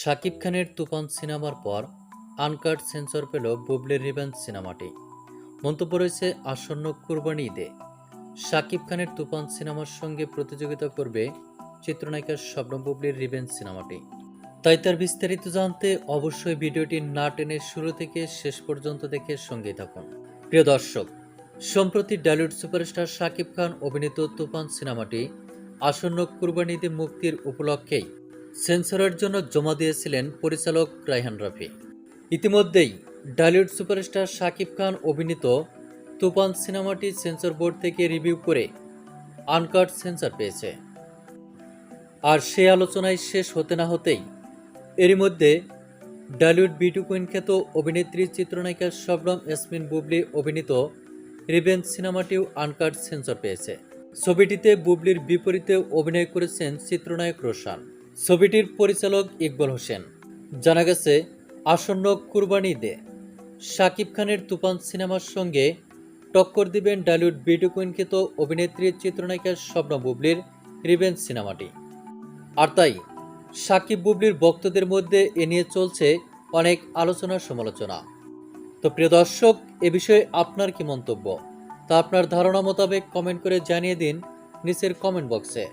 শাকিব খানের তুফান সিনেমার পর আনকাট সেন্সর পেল বুবলির রিভেঞ্জ সিনেমাটি। মন্তব্য রয়েছে, আসন্ন কুরবানি ঈদে। শাকিব খানের তুফান সিনেমার সঙ্গে প্রতিযোগিতা করবে চিত্রনায়িকা স্বপ্ন বুবলির রিভেঞ্জ সিনেমাটি। তাই তার বিস্তারিত জানতে অবশ্যই ভিডিওটি না টেনে শুরু থেকে শেষ পর্যন্ত দেখে সঙ্গে থাকুন। প্রিয় দর্শক, সম্প্রতি ডালিউড সুপারস্টার শাকিব খান অভিনীত তুফান সিনেমাটি আসন্ন কুরবানি ঈদে মুক্তির উপলক্ষেই সেন্সরের জন্য জমা দিয়েছিলেন পরিচালক রায়হান রাফি। ইতিমধ্যেই ডালিউড সুপারস্টার শাকিব খান অভিনীত তুফান সিনেমাটি সেন্সর বোর্ড থেকে রিভিউ করে আনকাট সেন্সর পেয়েছে। আর সে আলোচনায় শেষ হতে না হতেই এরই মধ্যে ডালিউড বিটু কুইন খ্যাত অভিনেত্রী চিত্রনায়িকা শবনম ইয়াসমিন বুবলি অভিনীত রিভেঞ্জ সিনেমাটিও আনকাট সেন্সর পেয়েছে। ছবিটিতে বুবলির বিপরীতে অভিনয় করেছেন চিত্রনায়ক রোশান। ছবিটির পরিচালক ইকবল হোসেন। জানা গেছে, আসন্ন কুরবানি ঈদে শাকিব খানের তুফান সিনেমার সঙ্গে টক্কর দিবেন ডালিউড বিউটি কুইন খ্যাত অভিনেত্রী চিত্রনায়িকা শবনম বুবলির রিভেঞ্জ সিনেমাটি। আর তাই সাকিব বুবলির ভক্তদের মধ্যে এ নিয়ে চলছে অনেক আলোচনা সমালোচনা। তো প্রিয় দর্শক, এ বিষয়ে আপনার কি মন্তব্য? তা আপনার ধারণা মোতাবেক কমেন্ট করে জানিয়ে দিন নিচের কমেন্ট বক্সে।